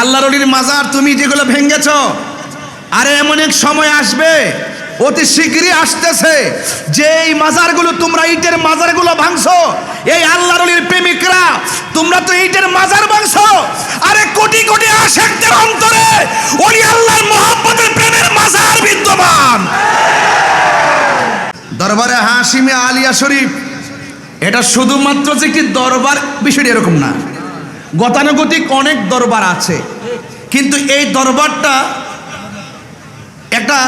আল্লাহর মাজার তুমি যেগুলো ভেঙ্গেছ আরে এমন এক সময় আসবে, অতি শীঘ্রই আসতেছে, যে এই মাজারগুলো তোমরা ইটের মাজারগুলো ভাঙছো, এই আল্লাহর অলির প্রেমিকরা, তোমরা তো ইটের মাজার ভাঙছো, আরে কোটি কোটি আশেকদের অন্তরে অলি আল্লাহর মোহাম্মদের প্রেমের মাজার বিদ্যমান। দরবারে হাসিমে আলিয়া শরীফ, এটা শুধুমাত্র যে কি দরবার, বিষয়টি এরকম না। গতানুগতিক অনেক দরবার আছে। কিন্তু এই দরবারটা একটা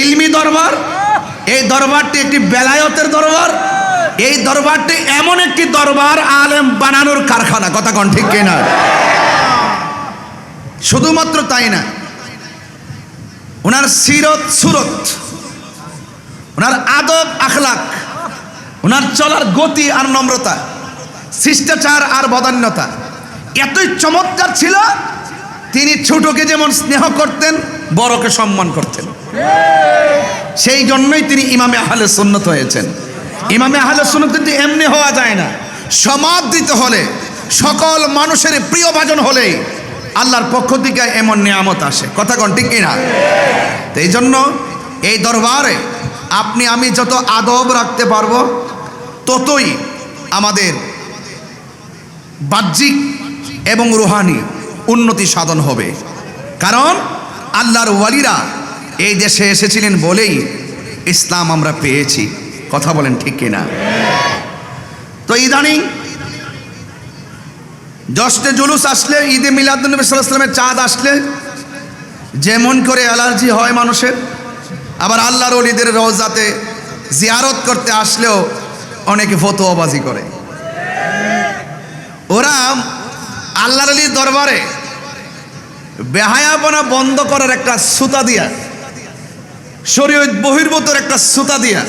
ইলমি দরবার, এই দরবারটি একটি বেলায়তের দরবার, এই দরবারটি এমন একটি দরবার আলেম বানানোর কারখানা। কথা কন ঠিক কিনা? শুধুমাত্র তাই না, ওনার সিরত সুরত, ওনার আদব আখলাক, ওনার চলার গতি আর নম্রতা, শিষ্টাচার আর বদান্যতা এতই চমৎকার ছিল, তিনি ছোটকে যেমন স্নেহ করতেন, বড়কে সম্মান করতেন। সেই জন্যই তিনি ইমামে আহলে সুন্নত হয়েছেন। ইমামে আহলে সুন্নত কিন্তু এমনি হওয়া যায় না। সমাদ দিতে হলে, সকল মানুষের প্রিয় ভাজন হলেই আল্লাহর পক্ষ থেকে এমন নিয়ামত আসে। কথা কন ঠিক কিনা? এই জন্য এই দরবারে আপনি, আমি যত আদব রাখতে পারব, ততই আমাদের বাহ্যিক এবং রুহানি উন্নতি সাধন হবে। কারণ আল্লাহর ওয়ালিরা এই দেশে এসেছিলেন বলেই ইসলাম আমরা পেয়েছি। কথা বলেন ঠিক কিনা? তো ইদানিং জষ্টে জুলুস আসলে, ঈদে মিলাদুলনবী সাল্লামের চাঁদ আসলে, যেমন করে অ্যালার্জি হয় মানুষের, আবার আল্লাহর অলিদের রোজাতে জিয়ারত করতে আসলেও অনেকে ফতোয়াবাজি করে ওরা আল্লাহর আলীর দরবারে বেহায়াপনা বন্ধ করার একটা সুতা দিয়া, শরীয়ত বহির্ভূতর একটা সুতা দিয়া,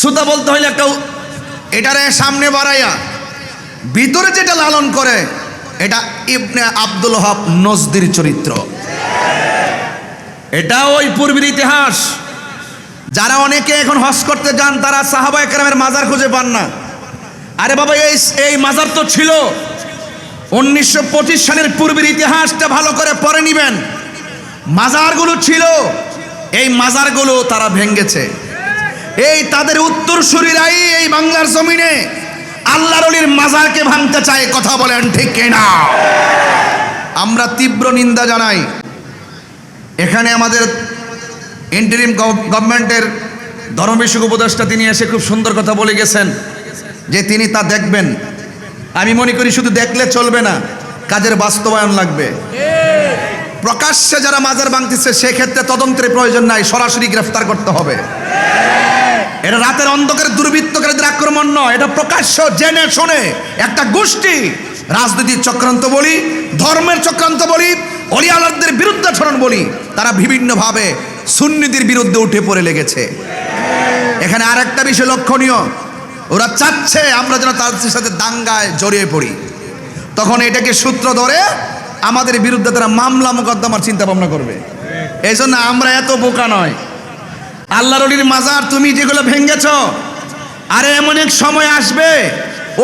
সুতা বলতে হইলে একটা এটারে সামনে বাড়াইয়া, ভিতরে যেটা লালন করে, এটা ইবনে আব্দুল হক নজদির চরিত্র। এটা ওই পূর্বের ইতিহাস। যারা অনেকে এখন হজ করতে যান, তারা সাহাবা একরামের মাজার খুঁজে পান না। আরে বাবা, এই এই মাজার তো ছিল। উনিশশো পঁচিশ সালের পূর্বের ইতিহাসটা ভালো করে পড়ে নিবেন। মাজারগুলো ছিল, এই মাজারগুলো তারা ভেঙ্গেছে। এই তাদের উত্তর শরীরাই এই বাংলার জমিনে আল্লাহর অলির মাজারকে ভাঙতে চায়, কথা বলেন ঠিক কিনা? আমরা তীব্র নিন্দা জানাই। এখানে আমাদের ইন্টারিম গভর্নমেন্টের ধর্মবিষয়ক উপদেষ্টা তিনি এসে খুব সুন্দর কথা বলে গেছেন যে তিনি তা দেখবেন। আমি মনে করি শুধু দেখলে চলবে না, কাজের বাস্তবায়ন লাগবে। প্রকাশ্যে যারা মাজার ভাঙতেছে, সেক্ষেত্রে তদন্তের প্রয়োজন নাই, সরাসরি গ্রেফতার করতে হবে। এটা রাতের অন্ধকারে দুর্বৃত্তকারীদের আক্রমণ নয়, এটা প্রকাশ্য, জেনে শুনে। একটা গোষ্ঠী, রাজনীতির চক্রান্ত বলি, ধর্মের চক্রান্ত বলি অলিয়ালদের বিরুদ্ধে ছড়ন বলি, তারা বিভিন্নভাবে সুন্নিতির বিরুদ্ধে উঠে পড়ে লেগেছে। এখানে আরেকটা বিষয় লক্ষণীয় ওরা চাচ্ছে আমরা যেন তাদের সাথে দাঙ্গায় জড়িয়ে পড়ি। তখন এটাকে সূত্র ধরে আমাদের বিরুদ্ধে তারা মামলা মোকদ্দমার চিন্তা ভাবনা করবে। এই জন্য আমরা এত বোকা নয়। আল্লাহর অলির মাজার তুমি যেগুলো ভেঙ্গেছ আরে এমন এক সময় আসবে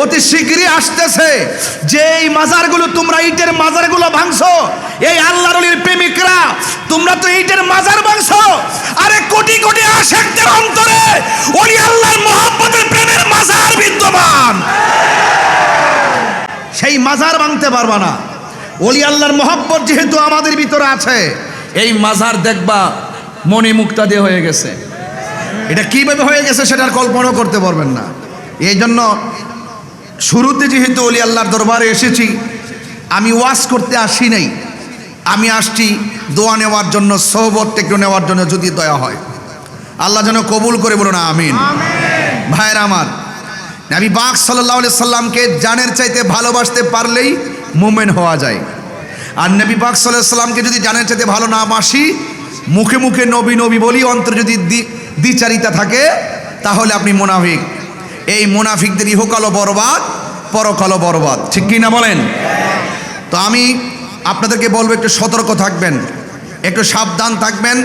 অতি শীঘ্রই আসতেছে। যে এই মাজারগুলো তোমরা, ইটের মাজারগুলো ভাঙছো, এই আল্লাহর প্রেমিকরা, তোমরা তো ইটের মাজার ভাঙছো। আরে কোটি কোটি আশেকদের অন্তরে অলি আল্লাহর মোহাম্মদের প্রেমের মাজার বিদ্যমান। সেই মাজার ভাঙতে পারবা না। অলি আল্লাহর মোহাব্বত যেহেতু আমাদের ভিতরে আছে, এই মাজার দেখবা মনে মুক্তা দিয়ে হয়ে গেছে। এটা কীভাবে হয়ে গেছে সেটার কল্পনাও করতে পারবেন না। এই জন্য শুরুতে যেহেতু অলি আল্লাহর দরবারে এসেছি আমি ওয়াশ করতে আসি নাই। আমি আসছি দোয়া নেওয়ার জন্য সহবত একটু নেওয়ার জন্য যদি দয়া হয়। আল্লাহ যেন কবুল করে বলুন আমিন। ভাইয়ের আমার আমি বাঘ সাল্লাহ সাল্লামকে জানের চাইতে ভালোবাসতে পারলেই মুমেন হওয়া যায়। আর নবী পাক সাল্লাহ সাল্লামকে যদি জানের চাইতে ভালো না বাসি মুখে মুখে নবী নবী বলি অন্তর যদি দ্বি- দ্বিচারিতা থাকে তাহলে আপনি মোনাফিক। এই মুনাফিকদের ইহকালো বরবাদ পরকালো বরবাদ। ঠিক কি না বলেন? তো আমি আপনাদেরকে বলব, একটু সতর্ক থাকবেন, একটু সাবধান থাকবেন।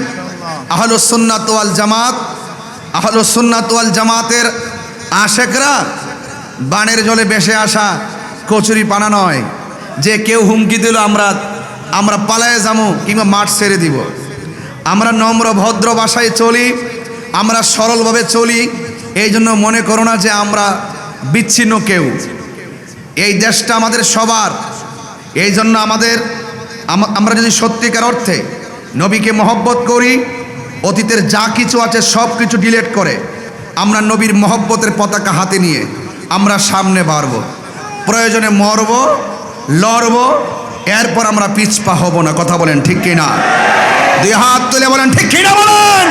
আহলুসুন্নাত ওয়াল জামাত আহলুসুন্নাত ওয়াল জামাতের আশেকরা, বানের জলে বেসে আসা কচুরি পানা নয়। যে কেউ হুমকি দিল, আমরা আমরা পালায়ে যাব কিংবা মাঠ ছেড়ে দিব। আমরা নম্র ভদ্র ভাষায় চলি, আমরা সরলভাবে চলি এই জন্য মনে করো না যে আমরা বিচ্ছিন্ন কেউ। এই দেশটা আমাদের সবার। এই জন্য আমাদের আমরা যদি সত্যিকার অর্থে নবীকে মহব্বত করি, অতীতের যা কিছু আছে সব কিছু ডিলেট করে, আমরা নবীর মহব্বতের পতাকা হাতে নিয়ে আমরা সামনে বাড়ব। প্রয়োজনে মরব, লড়ব, এরপর আমরা পিছপা হব না। কথা বলেন ঠিক কিনা? দুই হাত তুলে বলেন, ঠিক কিনা বলেন?